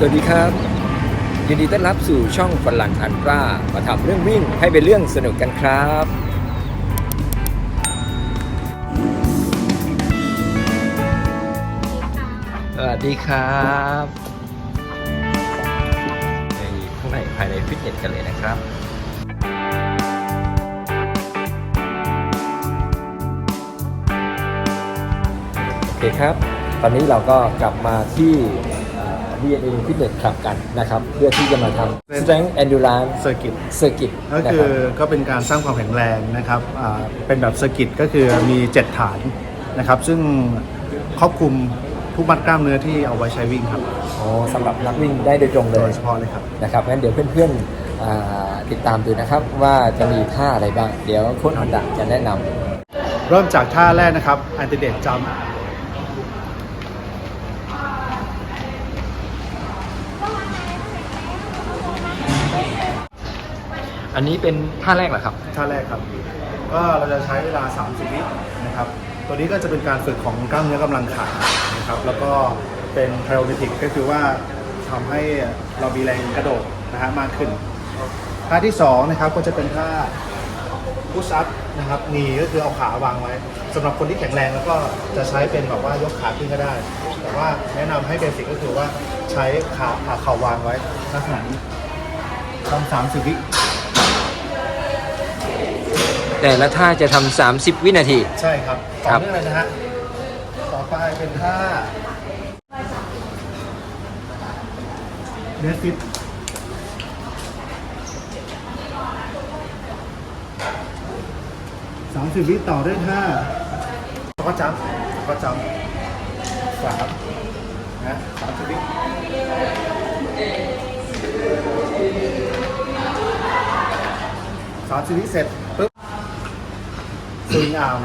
สวัสดีครับ ยินดีต้อนรับสู่ช่องฝรั่งอันตรามาทำเรื่องวิ่งให้เป็นเรื่องสนุกกันครับ สวัสดีครับในข้างในภายในฟิตเนสกันเลยนะครับโอเคครับ ตอนนี้เราก็กลับมาที่ DNA Fitness Club กันนะครับเพื่อที่จะมาทำ Strength Endurance เซอร์กิต Circuit ก็นะคืคอรับก็เป็นการสร้างความแข็งแรงนะครับอ่าเป็นแบบเซอร์กิตก็คือมี 7 ฐานนะครับ ซึ่งครอบคลุมทุกมัดกล้ามเนื้อที่เอาไว้ใช้วิ่งครับอ๋อสำหรับนักวิ่งได้โดยตรงเลโดยยเฉพาะเลยครับ นะครับงั้นเดี๋ยวเพื่อนๆอ่าติดตามดูนะครับ ว่าจะมีท่าอะไรบ้าง เดี๋ยวโค้ชฮอนดะจะแนะนำ เริ่มจากท่าแรกนะครับอันติ อันนี้เป็นท่าแรกเหรอครับ ท่าแรกครับ ก็เราจะใช้เวลา 30 วินะครับ ตัวนี้ก็จะเป็นการฝึกของกล้ามเนื้อกำลังขานะครับ แล้วก็เป็นไพโอเมติกก็คือว่าทำให้เรามีแรงกระโดดนะฮะมากขึ้น ท่าที่สองนะครับก็จะเป็นท่าพุชอัพนะครับนีก็คือเอาขาวางไว้สำหรับคนที่แข็งแรงแล้วก็จะใช้เป็นแบบว่ายกขาขึ้นก็ได้ แต่ว่าแนะนำให้เบสิกก็คือว่าใช้ขาขาเข่าวางไว้ลักษณะนี้ทำสามสิบวิ แต่ละท่าจะทำ30 วินาที ใช่ครับคต่รัอบเนื่องเลยนะฮะต่อไปเป็นท่าเดฟิตสามสิบวิต่อด้วยท่าสก็จัมสก็จัมสามนะสามสิบวิสามสิบวิเสร็จ สองอาม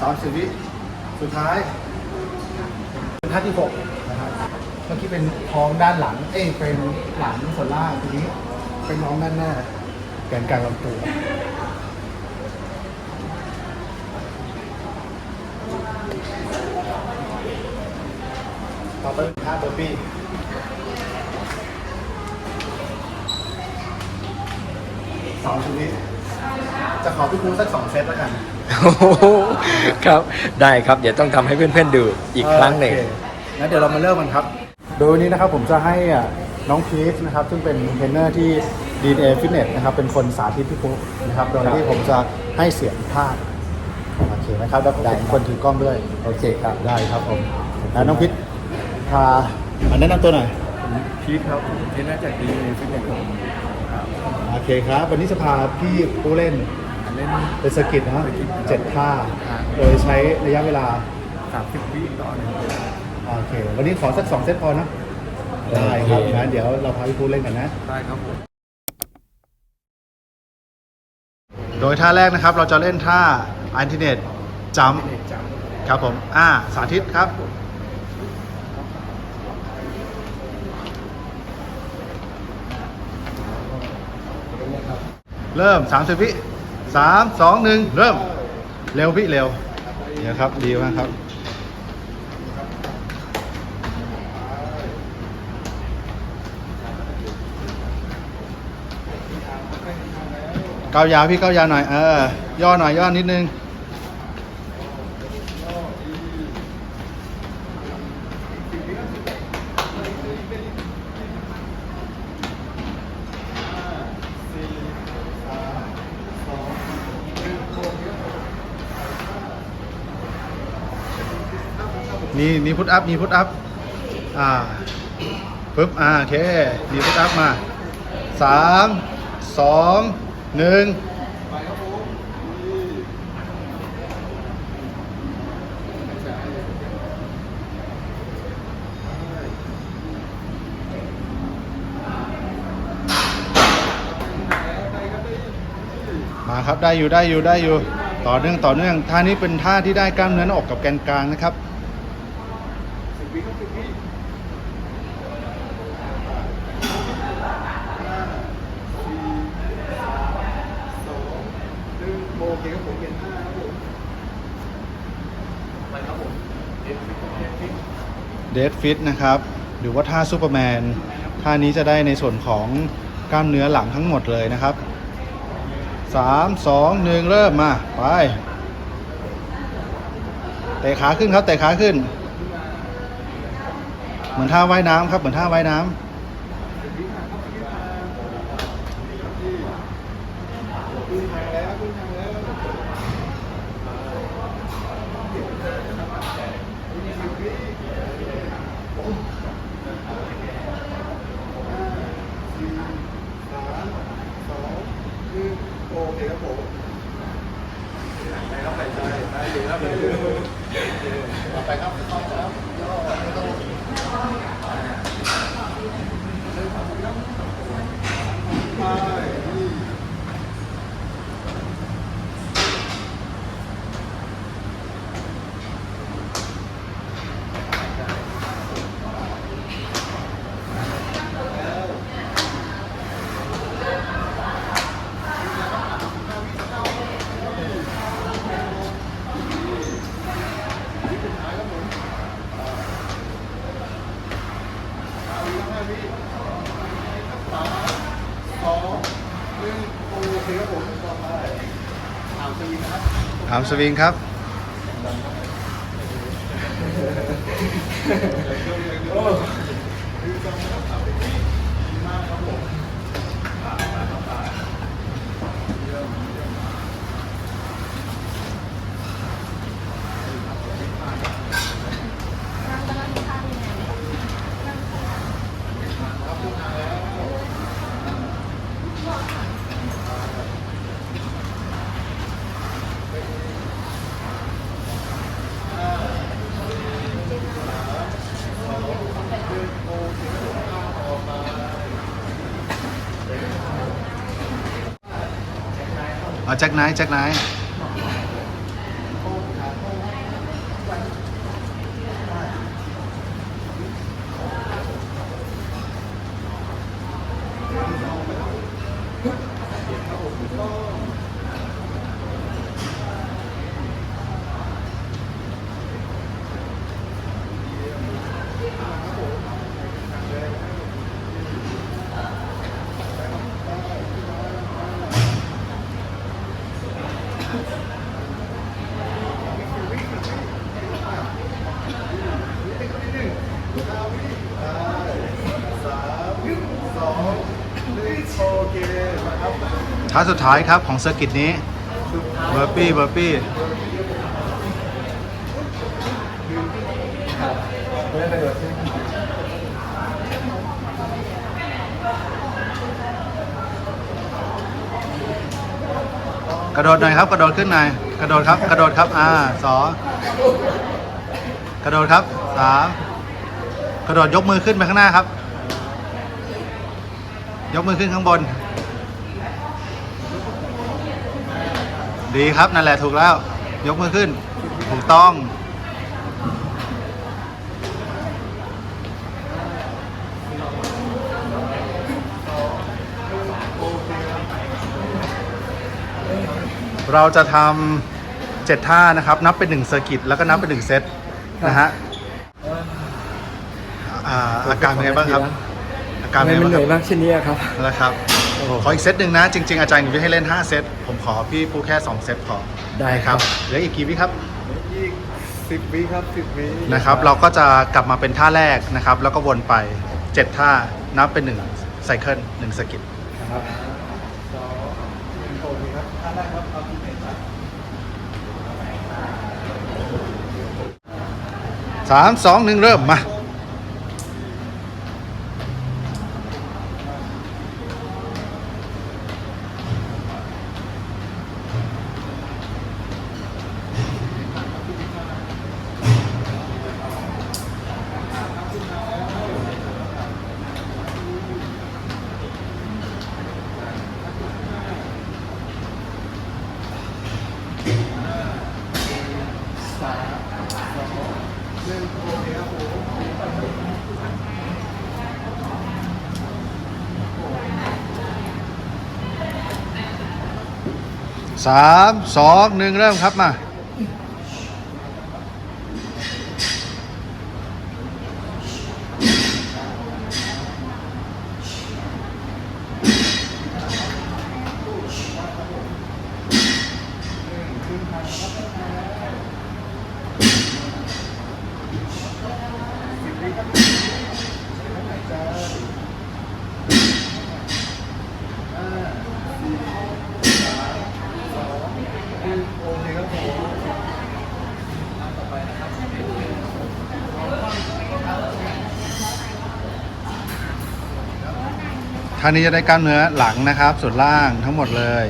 สามสิบวิสุดท้ายเป็นท่าที่หกนะครับเมื่อกี้เป็นท้องด้านหลัง เอ้ยเป็นหลังส่วนล่างทีนี้เป็นท้องด้านหน้าแกนกลางลำตัวต่อไปเป็นท่าเบอร์ปี้ สองชนิดจะขอพี่ครูสักสองเซตแล้วกัน โอ้โหครับได้ครับ เดี๋ยวต้องทำให้เพื่อนๆดูอีกครั้งหนึ่ง โอเคงั้นเดี๋ยวเรามาเริ่มกันครับ โดยวันนี้นะครับผมจะให้อะน้องพีชนะครับ ซึ่งเป็นเทรนเนอร์ที่ DNA Fitness นะครับ เป็นคนสาธิตพี่ปุ๊นะครับ โดยที่ผมจะให้เสียงภาพโอเคนะครับ แล้วผมได้เป็นคนถือกล้องด้วย โอเคครับ ได้ครับผมแล้วน้องพีชพามาแนะนำตัวหน่อย พีทครับเทรนเนอร์จากดีในฟิตเนสครับครับ โอเคครับ วันนี้จะพาพี่ผู้เล่นเล่น เป็นสกิทนะครับเจ็ดท่า ครับ โดยใช้ระยะเวลา30วิต่อหนึ่งเวลาโอเค วันนี้ขอสักสองเซตพอนะ ได้ครับงั้นเดี๋ยวเราพาพี่ผู้เล่นกันนะ ได้ครับผม โดยท่าแรกนะครับ เราจะเล่นท่า a n t i n a t e Jump ครับผม อ่า สาธิตครับ เริ่ม 30 วิสามสองหนึ่งเริ่ม เร็วพี่เร็วเดี๋ยวครับ ดีมากครับ เกายาวพี่เกายาวหน่อย เออ ย่อหน่อยย่อนิดนึง มีมีพุทอัพมีพุทอัพอ่าปึ๊บอ่าโอเคมีพุทอัพมาสามสองหนึ่งมาครับได้อยู่ได้อยู่ได้อยู่ต่อเนื่องต่อเนื่องท่านี้เป็นท่าที่ได้กล้ามเนื้อหน้าอกกับแกนกลางนะครับ เคครับผมเยนห้าครับผมไรครับผมสเดดฟิตนะครับ หรือว่าท่าซูเปอร์แมน ท่านี้จะได้ในส่วนของกล้ามเนื้อหลังทั้งหมดเลยนะครับ 3 2 1 เริ่มมา ไป เตะขาขึ้นครับ เตะขาขึ้น เหมือนท่าว่ายน้ำครับ เหมือนท่าว่ายน้ำ สวิงครับ เอแจ็คไนท์แจ็คไนท์ ท่าสุดท้ายครับของเซอร์กิตนี้เบอร์ปี้เบอร์ปี้กระโดดหน่อยครับ กระโดดขึ้นหน่อยกระโดดครับ กระโดดครับอ่าสอกระโดดครับสามกระโดดยกมือขึ้นไปข้างหน้าครับ ยกมือขึ้นข้างบน ดีครับนั่นแหละถูกแล้ว ยกมือขึ้น ถูกต้อง เราจะทำเจ็ดท่านะครับ นับเป็นหนึ่งเซอร์กิตแล้วก็นับเป็นหนึ่งเซตนะฮะอ่าอาการเป็นไงบ้างครับ อาการทำไมเป็นไงมันบ้างเหคนื่รัอบยมากเช่นนี้ครับ แล้วครับ ขออีกเซตหนึ่งนะ จริง ๆ อาจารย์อยู่ให้เล่น 5 เซต ผมขอพี่ปูแค่ 2 เซตพอได้ครับ เหลืออีกกี่วิครับ อีกสิบวิครับสิบวินะครับ เราก็จะกลับมาเป็นท่าแรกนะครับ แล้วก็วนไป 7 ท่า นับเป็น 1 ไซเคิล1สกิตครับโอเคครับท่าแรกครับเอาที่ไหนครับสามสองหนึ่งเริ่มมา สามสองหนึ่งเริ่มครับมา ท่านี้จะได้กล้ามเนื้อหลังนะครับ ส่วนล่างทั้งหมดเลย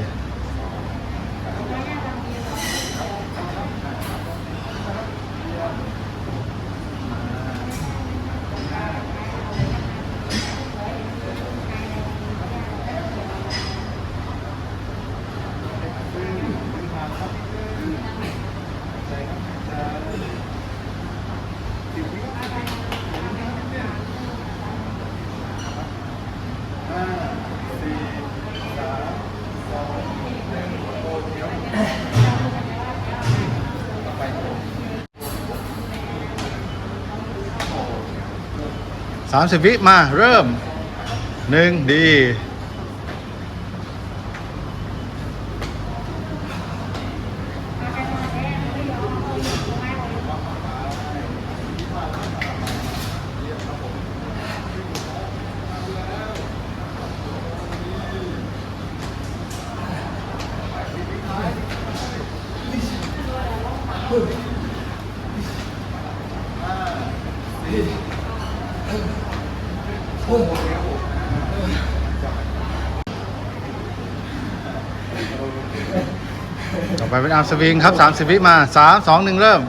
สามสิบวิมาเริ่มหนึ่งดี ต่อไปเป็นอาร์มสวิงครับ 30 วิมา 3 2 1 เริ่ม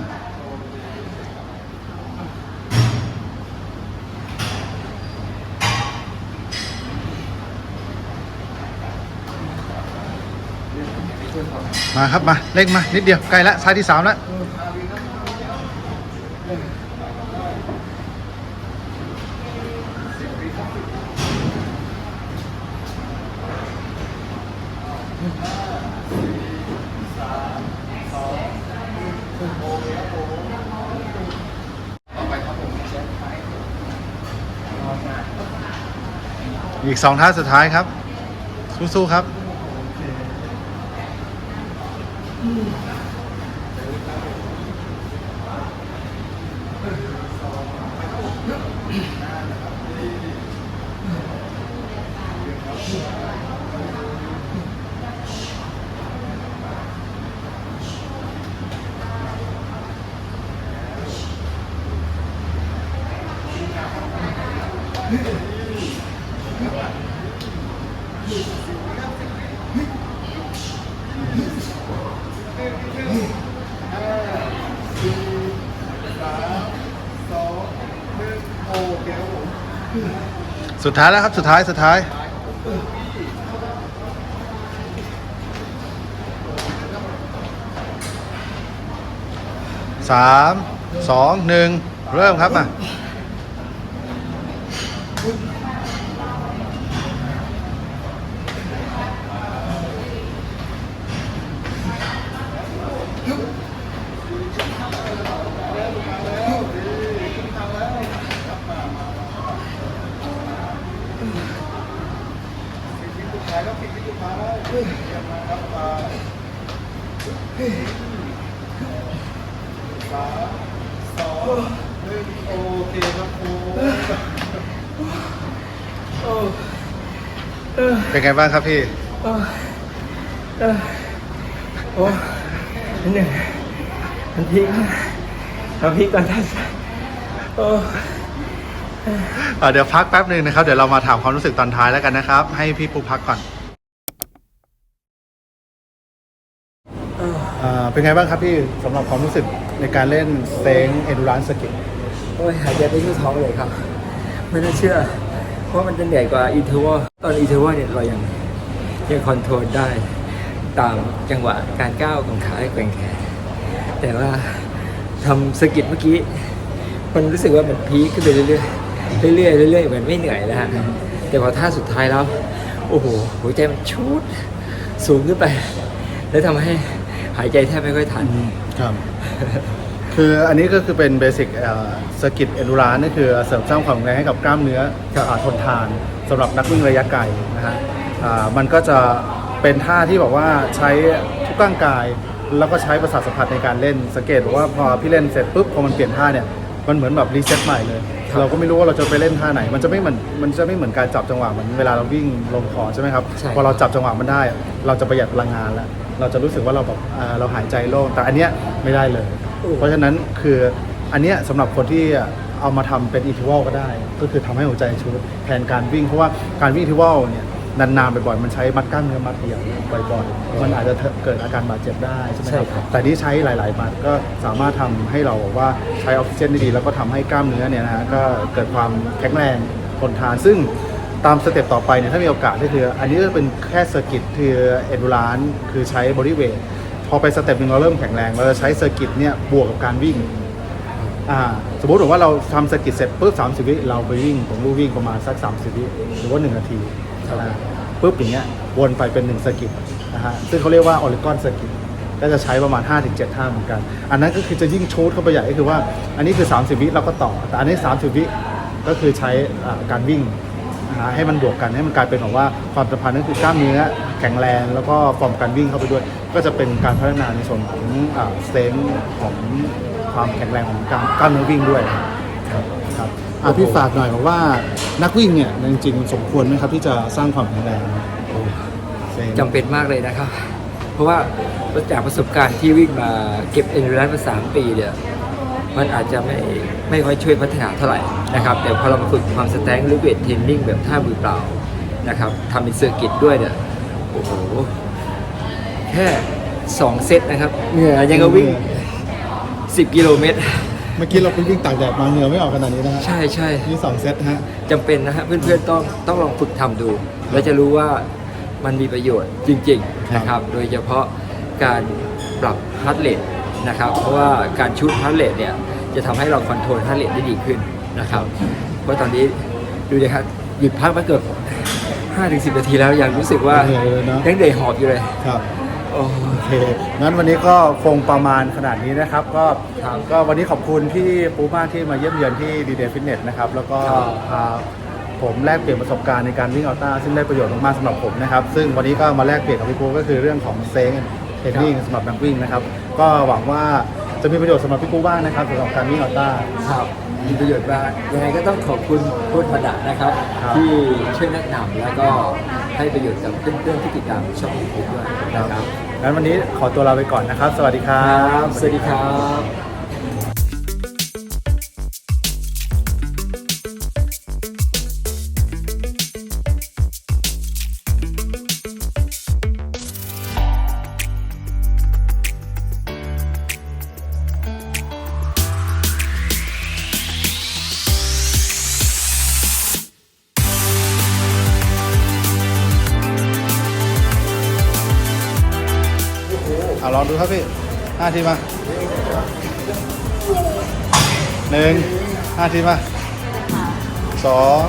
มาครับมา เล่งมา นิดเดียว ใกล้แล้วซ้ายที่ 3 แล้ว อีกสองท่าสุดท้ายครับ สู้ๆครับ สุดท้ายแล้วครับสุดท้ายสุดท้าย สาม สอง หนึ่ง เริ่มครับมา เป็นไงบ้างครับพี่โอ้หนื่อยมันพีคมากมันพีคตอนท้ายโอ้อ่าเดี๋ยวพักแป๊บหนึ่งนะครับ เดี๋ยวเรามาถามความรู้สึกตอนท้ายแล้วกันนะครับ ให้พี่ปูพักก่อนอ่า เป็นไงบ้างครับพี่สำหรับความรู้สึกในการเล่นเต็งเอดูรานสกิทโอ้ยหายใจไปที่ท้องเลยครับ ไม่น่าเชื่อ เพราะมันจะเหนื่อยกว่าอีเทอร์วตอนอีเทอร์วเนี่ยเรายังยังคอนโทรลได้ตามจังหวะการก้าวของขาและแกว่งแขนแต่ว่าทำสกิดเมื่อกี้ มันรู้สึกว่ามันพีคขึ้นไปเรื่อยๆเรื่อยๆเรื่อยๆเหมือนไม่เหนื่อยแล้วฮะแต่พอท่าสุดท้ายแล้ว โอ้โหหัวใจมันชูดสูงขึ้นไป แล้วทำให้ หายใจแทบไม่ค่อยทัน ครับ คืออันนี้ก็คือเป็นเบสิกสกิทเอดูรานนี่คือเสริมสร้างความแข็งแรงให้กับกล้ามเนื้อครับอ่าทนทานสำหรับนักวิ่งระยะไกลนะฮะอ่ามันก็จะเป็นท่าที่บอกว่าใช้ทุกร่างกาย แล้วก็ใช้ประสาทสัมผัสในการเล่นสังเกตบอกว่าพอพี่เล่นเสร็จปุ๊บพอมันเปลี่ยนท่าเนี่ย มันเหมือนแบบรีเซ็ตใหม่เลยครับเราก็ไม่รู้ว่าเราจะไปเล่นท่าไหน มันจะไม่เหมือนมันจะไม่เหมือนการจับจังหวะเหมือนเวลาเราวิ่งลงคอร์สใช่ไหมครับใช่พอเราจับจังหวะมันได้ เราจะประหยัดพลังงานแล้วเราจะรู้สึกว่าเราแบบอ่าเราหายใจโล่งแต่อันเนี้ยไม่ได้เลย เพราะฉะนั้นคืออันเนี้ยสำหรับคนที่เอามาทำเป็นอินทิวัลก็ได้ ก็คือทำให้หัวใจชุดแทนการวิ่งเพราะว่าการวิ่งอินทิวัลเนี่ย นานๆบ่อยๆมันใช้มัดกล้ามเนื้อมัดเดียวบ่อยๆ มันอาจจะเกิดอาการบาดเจ็บได้ใช่ไหมใช่คครัรับ บแต่นี่ใช้หลายๆมัดก็สามารถทำให้เราบอกว่าใช้ออกซิเจนได้ดีแล้วก็ทำให้กล้ามเนื้อเนี่ยนะฮะก็เกิดความแข็งแรงทนทานซึ่งตามสเต็ปต่อไปเนี่ยถ้ามีโอกาสก็คือ อันนี้ก็เป็นแค่เซอร์กิตคือเอดูรานคือใช้บริเวทพอไปสเต็ปหนึ่งเราเริ่มแข็งแรงเราจะใช้เซอร์กิตเนี่ยบวกกับการวิ่ง อ่าสมมติว่าเราทำสกิทเสร็จปุ๊บ30 วิเราไปวิ่งผมรู้วิ่งประมาณสัก 30 วิหรือว่า 1 นาที นะฮะปุ๊บอย่างเงี้ยวนไปเป็น1สกิทนะฮะซึ่งเขาเรียกว่าออริกอนสกิทก็จะใช้ประมาณ 5-7ท่าเหมือนกัน อันนั้นก็คือจะยิ่งชูดเข้าไปใหญ่ก็คือว่า อันนี้คือ 30 วิเราก็ต่อ แต่อันนี้ 30 วิก็คือใช้การวิ่งนะฮะให้มันบวกกันให้มันกลายเป็นแบบว่าความสัมพันธ์ก็คือกล้ามเนื้อแข็งแรงแล้วก็ฟอร์มการวิ่งเข้าไปด้วย ก็จะเป็นการพัฒนาในส่วนของเตนของความแข็งแรงของกล้ามกล้ามเนื้อวิ่งด้วยครับ อะพี่ฝากหน่อยบอกว่านักวิ่งเนี่ยจริงๆสมควรไหมครับที่จะสร้างความแข็งแรงจำเป็นมากเลยนะครับ เพราะว่าจากประสบการณ์ที่วิ่งมาเก็บเอ็นดูรันมาสามปีเนี่ยมันอาจจะไม่ไม่ค่อยช่วยพัฒนาเท่าไหร่นะครับ แต่พอเรามาฝึกความสแตงหรือเวทเทรนนิ่งแบบท่ามือเปล่านะครับทำเป็นเซอร์กิตด้วยเนี่ยโอ้โหแค่ 2 เซตนะครับเหงื่อยังก็วิ่ง 10 กิโลเมตรเมื่อกี้เราไปวิ่งตากแดดมาเหงื่อไม่ออกขนาดนี้นะฮะใช่ใช่นี่สองเซตฮะ จำเป็นนะฮะเพื่อนๆต้องต้องลองฝึกทำดู แล้วจะรู้ว่ามันมีประโยชน์จริงๆนะครับ โดยเฉพาะการปรับฮาร์ดเรทนะครับ เพราะว่าการชูดฮาร์ดเรทเนี่ยจะทำให้เราคอนโทรลฮาร์ดเรทได้ดีขึ้นนะครับ เพราะตอนนี้ดูดิครับหยุดพักมาเกือบ5-10 นาทีแล้วยังรู้สึกว่าเหนื่อยเลยเนอะ ยังเหนื่อยหอบอยู่เลย ครับ โอเคงั้นวันนี้ก็คงประมาณขนาดนี้นะครับ ก็บก็วันนี้ขอบคุณพี่ปูมากที่มาเยี่ยมเยือนที่ดีเดย์ฟิตเนสนะครับ แล้วก็พาผมแลกเปลี่ยนประสบการณ์ในการวิ่งอัลต้าซึ่งได้ประโยชน์มากๆสำหรับผมนะครับซึ่งวันนี้ก็มาแลกเปลี่ยนกับพี่ปูก็คือเรื่องของเซงเทรนนิ่งสำหรับนักวิ่งนะครับ ก็หวังว่าจะมีประโยชน์สำหรับพี่ปูบ้างนะครับสำหรับการวิ่งอัลต้าครับ มีประโยชน์มากยังไงก็ต้องขอบคุณโค้ชมาดะนะครับครับ ที่ช่วยแนะนำแล้วก็ให้ประโยชน์กับเพื่อนๆที่ติดตามช่องของผมด้วยนะครับงั้นวันนี้ขอตัวลาไปก่อนนะครับ สวัสดีครัครับบสวัสดีครับ ครับพี่ห้าทีมาหนึ่งห้าทีมาสอง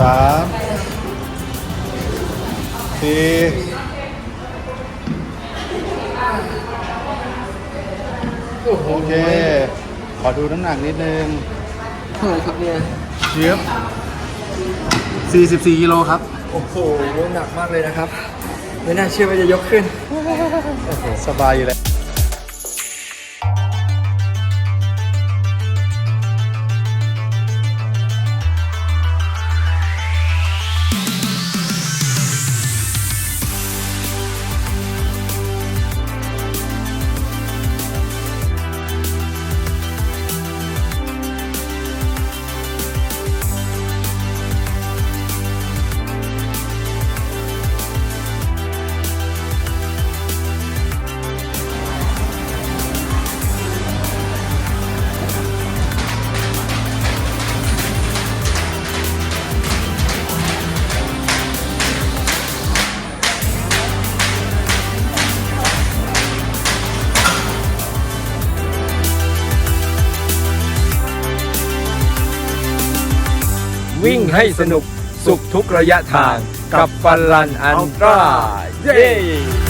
สามสี่โอเค ขอดูน้ำหนักนิดนึงเท่าไหร่ครับเนี่ยเชียบ44กิโลครับ โอ้โห หนักมากเลยนะครับ ไม่น่าเชื่อว่าจะยกขึ้น สบายอยู่แล้ว ให้สนุกสุขทุกระยะทางกับฟันลันอันตรา เย้